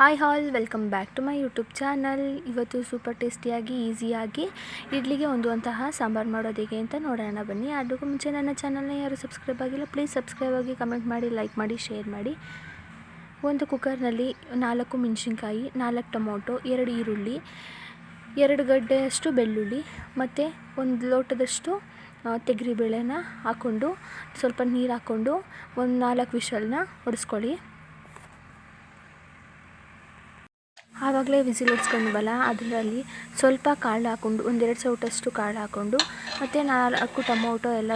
Hi all welcome back to my YouTube channel ಇವತ್ತು super ಟೇಸ್ಟಿಯಾಗಿ ಈಸಿಯಾಗಿ ಇಡ್ಲಿಗೆ ಹೊಂದುವಂತಹ ಸಾಂಬಾರು ಮಾಡೋದು ಹೇಗೆ ಅಂತ ನೋಡೋಣ ಬನ್ನಿ. ಅದಕ್ಕೂ ಮುಂಚೆ ನನ್ನ ಚಾನಲ್ನ ಯಾರು ಸಬ್ಸ್ಕ್ರೈಬ್ ಆಗಿಲ್ಲ ಪ್ಲೀಸ್ ಸಬ್ಸ್ಕ್ರೈಬ್ ಆಗಿ ಕಮೆಂಟ್ ಮಾಡಿ ಲೈಕ್ ಮಾಡಿ ಶೇರ್ ಮಾಡಿ. ಒಂದು ಕುಕ್ಕರ್ನಲ್ಲಿ ನಾಲ್ಕು ಮೆಣಸಿನ್ಕಾಯಿ, ನಾಲ್ಕು ಟೊಮೊಟೊ, ಎರಡು ಈರುಳ್ಳಿ, ಎರಡು ಗಡ್ಡೆಯಷ್ಟು ಬೆಳ್ಳುಳ್ಳಿ ಮತ್ತು ಒಂದು ಲೋಟದಷ್ಟು ತೆಗರಿಬೇಳೆನ ಹಾಕ್ಕೊಂಡು ಸ್ವಲ್ಪ ನೀರು ಹಾಕ್ಕೊಂಡು ಒಂದು ನಾಲ್ಕು ವಿಷಲ್ನ ಹೊಡೆಸ್ಕೊಳ್ಳಿ ಆವಾಗಲೇ ವಿಸಿಲ್ ಹೊಡ್ಸ್ಕೊಂಡ್ವಲ್ಲ ಅದರಲ್ಲಿ ಸ್ವಲ್ಪ ಕಾಳು ಹಾಕ್ಕೊಂಡು ಒಂದೆರಡು ಸೌಟಷ್ಟು ಕಾಳು ಹಾಕ್ಕೊಂಡು ಮತ್ತು ನಾಲ್ಕು ಟೊಮೊಟೊ ಎಲ್ಲ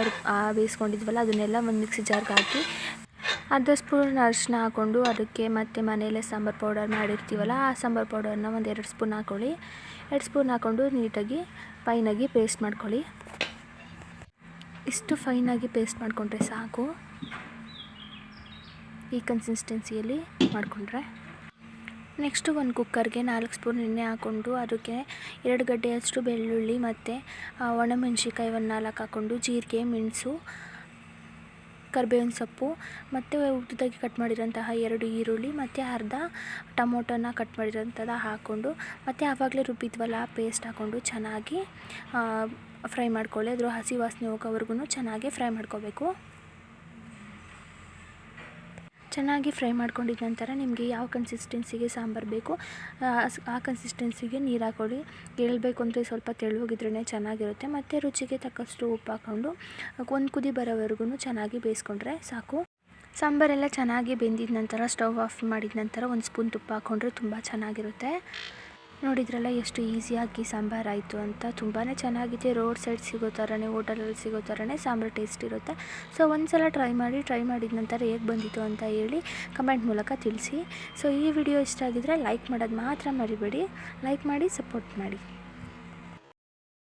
ಬೇಯಿಸ್ಕೊಂಡಿದ್ವಲ್ಲ, ಅದನ್ನೆಲ್ಲ ಒಂದು ಮಿಕ್ಸಿ ಜಾರ್ಗೆ ಹಾಕಿ ಅರ್ಧ ಸ್ಪೂನ್ ಅರಿಶಿನ ಹಾಕ್ಕೊಂಡು ಅದಕ್ಕೆ ಮತ್ತು ಮನೆಯಲ್ಲೇ ಸಾಂಬಾರು ಪೌಡರ್ ಮಾಡಿರ್ತೀವಲ್ಲ, ಆ ಸಾಂಬಾರು ಪೌಡರ್ನ ಒಂದು ಎರಡು ಸ್ಪೂನ್ ಹಾಕ್ಕೊಳ್ಳಿ ಎರಡು ಸ್ಪೂನ್ ಹಾಕ್ಕೊಂಡು ನೀಟಾಗಿ ಫೈನಾಗಿ ಪೇಸ್ಟ್ ಮಾಡ್ಕೊಳ್ಳಿ. ಇಷ್ಟು ಫೈನಾಗಿ ಪೇಸ್ಟ್ ಮಾಡಿಕೊಂಡ್ರೆ ಸಾಕು. ಈ ಕನ್ಸಿಸ್ಟೆನ್ಸಿಯಲ್ಲಿ ಮಾಡಿಕೊಂಡ್ರೆ ನೆಕ್ಸ್ಟು ಒಂದು ಕುಕ್ಕರ್ಗೆ ನಾಲ್ಕು ಸ್ಪೂನ್ ಎಣ್ಣೆ ಹಾಕ್ಕೊಂಡು ಅದಕ್ಕೆ ಎರಡು ಗಡ್ಡೆಯಷ್ಟು ಬೆಳ್ಳುಳ್ಳಿ ಮತ್ತು ಒಣಮೆಣ್ಸಿಕಾಯಿ ಒಂದು ನಾಲ್ಕು ಹಾಕ್ಕೊಂಡು, ಜೀರಿಗೆ, ಮೆಣಸು, ಕರಿಬೇವಿನ ಸೊಪ್ಪು ಮತ್ತು ಉದ್ದದಾಗಿ ಕಟ್ ಮಾಡಿರೋಂತಹ ಎರಡು ಈರುಳ್ಳಿ ಮತ್ತು ಅರ್ಧ ಟೊಮೊಟೊನ ಕಟ್ ಮಾಡಿರೋಂಥದ್ದು ಹಾಕ್ಕೊಂಡು ಮತ್ತು ಆವಾಗಲೇ ರುಬ್ಬಿದ್ವಲ್ಲ ಪೇಸ್ಟ್ ಹಾಕ್ಕೊಂಡು ಚೆನ್ನಾಗಿ ಫ್ರೈ ಮಾಡ್ಕೊಳ್ಳಿ. ಅದ್ರ ಹಸಿ ವಾಸನೆ ಹೋಗೋವರೆಗೂ ಚೆನ್ನಾಗಿ ಫ್ರೈ ಮಾಡ್ಕೋಬೇಕು. ಚೆನ್ನಾಗಿ ಫ್ರೈ ಮಾಡ್ಕೊಂಡಿದ್ದ ನಂತರ ನಿಮಗೆ ಯಾವ ಕನ್ಸಿಸ್ಟೆನ್ಸಿಗೆ ಸಾಂಬಾರು ಬೇಕು, ಆ ಕನ್ಸಿಸ್ಟೆನ್ಸಿಗೆ ನೀರು ಹಾಕೊಳ್ಳಿ. ಕೇಳಬೇಕು ಅಂದರೆ ಸ್ವಲ್ಪ ತೆಳುವಾಗಿದ್ರೇ ಚೆನ್ನಾಗಿರುತ್ತೆ. ಮತ್ತು ರುಚಿಗೆ ತಕ್ಕಷ್ಟು ಉಪ್ಪು ಹಾಕ್ಕೊಂಡು, ಒಂದು ಕುದಿ ಬರೋವರೆಗೂ ಚೆನ್ನಾಗಿ ಬೇಯಿಸ್ಕೊಂಡ್ರೆ ಸಾಕು. ಸಾಂಬಾರೆಲ್ಲ ಚೆನ್ನಾಗಿ ಬೆಂದಿದ ನಂತರ, ಸ್ಟವ್ ಆಫ್ ಮಾಡಿದ ನಂತರ ಒಂದು ಸ್ಪೂನ್ ತುಪ್ಪ ಹಾಕ್ಕೊಂಡ್ರೆ ತುಂಬ ಚೆನ್ನಾಗಿರುತ್ತೆ. ನೋಡಿದ್ರಲ್ಲ ಎಷ್ಟು ಈಸಿಯಾಗಿ ಸಾಂಬಾರು ಆಯಿತು ಅಂತ. ತುಂಬಾ ಚೆನ್ನಾಗಿದೆ. ರೋಡ್ ಸೈಡ್ ಸಿಗೋ ಥರನೇ, ಹೋಟೆಲಲ್ಲಿ ಸಿಗೋ ಥರನೇ ಸಾಂಬಾರು ಟೇಸ್ಟ್ ಇರುತ್ತೆ. ಸೊ ಒಂದು ಸಲ ಟ್ರೈ ಮಾಡಿ, ಟ್ರೈ ಮಾಡಿದ ನಂತರ ಹೇಗೆ ಬಂದಿತ್ತು ಅಂತ ಹೇಳಿ ಕಮೆಂಟ್ ಮೂಲಕ ತಿಳಿಸಿ. ಸೊ, ಈ ವಿಡಿಯೋ ಇಷ್ಟ ಆಗಿದ್ರೆ ಲೈಕ್ ಮಾಡೋದು ಮಾತ್ರ ಮರಿಬೇಡಿ. ಲೈಕ್ ಮಾಡಿ, ಸಪೋರ್ಟ್ ಮಾಡಿ.